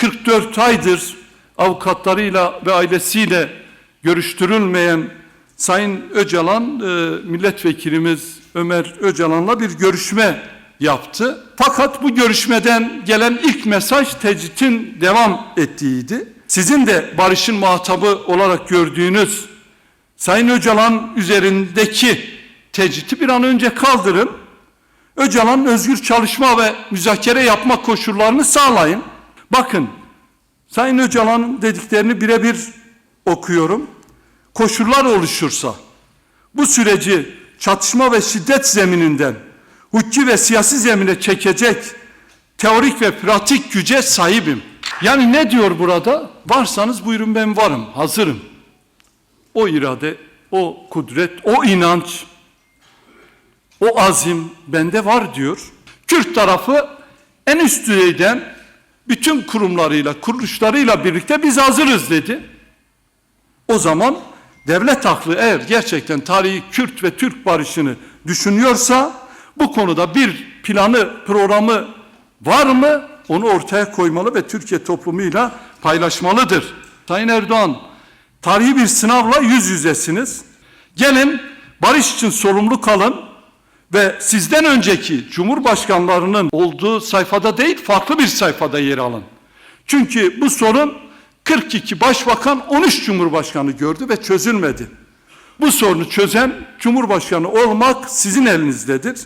44 aydır avukatlarıyla ve ailesiyle görüştürülmeyen Sayın Öcalan, e, milletvekilimiz Ömer Öcalan'la bir görüşme yaptı. Fakat bu görüşmeden gelen ilk mesaj tecritin devam ettiğiydi. Sizin de barışın muhatabı olarak gördüğünüz Sayın Öcalan üzerindeki tecriti bir an önce kaldırın. Öcalan'ın özgür çalışma ve müzakere yapma koşullarını sağlayın. Bakın Sayın Öcalan'ın dediklerini birebir okuyorum. Koşullar oluşursa bu süreci çatışma ve şiddet zemininden hukuki ve siyasi zemine çekecek teorik ve pratik güce sahibim. Yani ne diyor burada? Varsanız buyurun ben varım, hazırım. O irade, o kudret, o inanç, o azim bende var diyor. Kürt tarafı en üst düzeyden bütün kurumlarıyla, kuruluşlarıyla birlikte biz hazırız dedi. O zaman devlet aklı eğer gerçekten tarihi Kürt ve Türk barışını düşünüyorsa bu konuda bir planı, programı var mı? Onu ortaya koymalı ve Türkiye toplumuyla paylaşmalıdır. Sayın Erdoğan, tarihi bir sınavla yüz yüzesiniz. Gelin barış için sorumlu kalın ve sizden önceki cumhurbaşkanlarının olduğu sayfada değil farklı bir sayfada yer alın. Çünkü bu sorun 42 başbakan 13 cumhurbaşkanı gördü ve çözülmedi. Bu sorunu çözen cumhurbaşkanı olmak sizin elinizdedir.